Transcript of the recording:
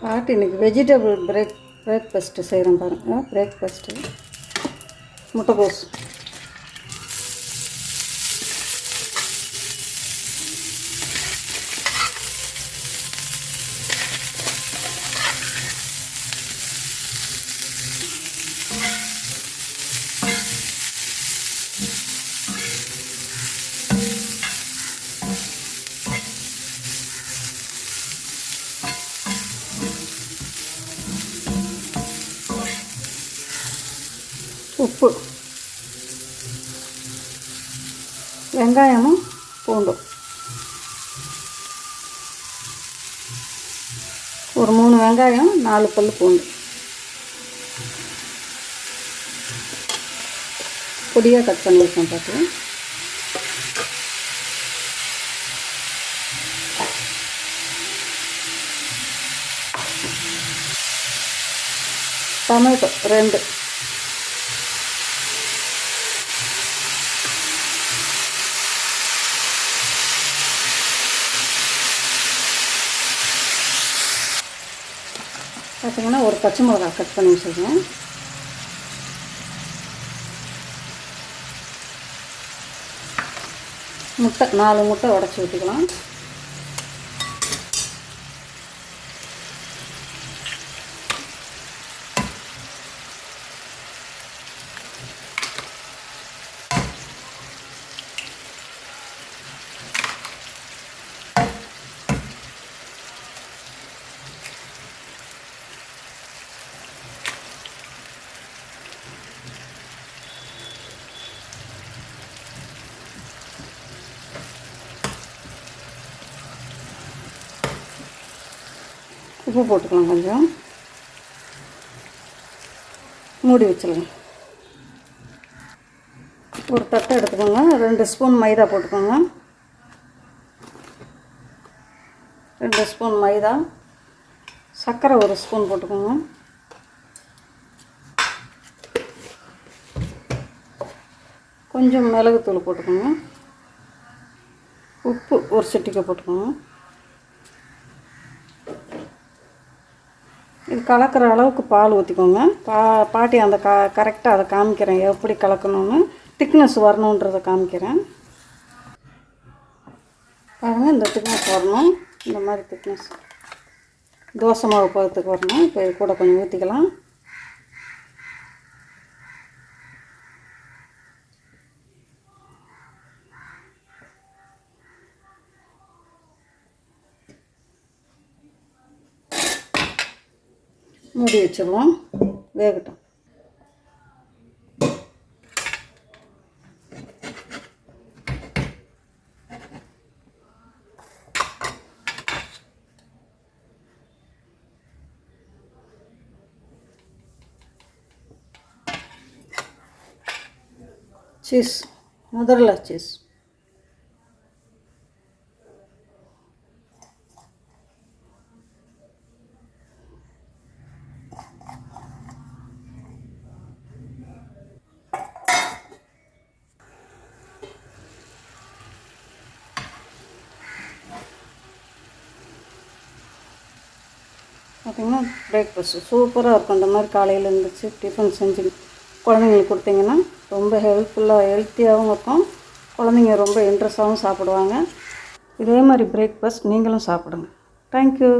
பாட்டு இன்றைக்கி vegetable break breakfast செய்கிறேன் பாருங்கள் பிரேக்ஃபாஸ்ட்டு முட்டைகோஸ் உப்பு வெங்காயமும் பூண்டும். ஒரு மூணு வெங்காயம் நாலு பல் பூண்டு. பொடியாக கட் பண்ணியிருக்கேன் பார்த்து டொமேட்டோ ரெண்டு. பார்த்திங்கன்னா ஒரு பச்சை மிளகா கட் பண்ணி வச்சுருக்கேன். முட்டை நாலு முட்டை உடச்சி ஊற்றிக்கலாம் உப்பு போட்டுக்கலாம் கொஞ்சம். மூடி வச்சிடலாம். ஒரு தட்டை எடுத்துக்கோங்க. ரெண்டு ஸ்பூன் மைதா போட்டுக்கோங்க. ரெண்டு ஸ்பூன் மைதா. சர்க்கரை ஒரு ஸ்பூன் போட்டுக்கோங்க. கொஞ்சம் மிளகுத்தூள் போட்டுக்கோங்க. உப்பு ஒரு சிட்டிக்கை போட்டுக்கோங்க. இது கலக்கிற அளவுக்கு பால் ஊற்றிக்கோங்க பா பாட்டி அந்த க கரெக்டாக அதை காமிக்கிறேன். எப்படி கலக்கணும்னு. திக்னஸ் வரணுன்றதை காமிக்கிறேன். பாருங்கள் இந்த திக்னஸ் வரணும். இந்த மாதிரி திக்னஸ் தோசை மாவு பதத்துக்கு வரணும். இப்போ இது கூட கொஞ்சம் ஊற்றிக்கலாம் மூடி வச்சிடுவோம் வேகட்டும். சீஸ் முதல்ல சீஸ் பார்த்திங்கன்னா பிரேக்ஃபாஸ்ட்டு சூப்பராக இருக்கும். இந்த மாதிரி காலையில் எழுந்திரிச்சு டிஃபன் செஞ்சு குழந்தைங்களுக்கு கொடுத்தீங்கன்னா ரொம்ப ஹெல்ப்ஃபுல்லாக ஹெல்த்தியாகவும் இருக்கும். குழந்தைங்க ரொம்ப இன்ட்ரெஸ்டாகவும் சாப்பிடுவாங்க. இதே மாதிரி பிரேக்ஃபாஸ்ட் நீங்களும் சாப்பிடுங்க. தேங்க்யூ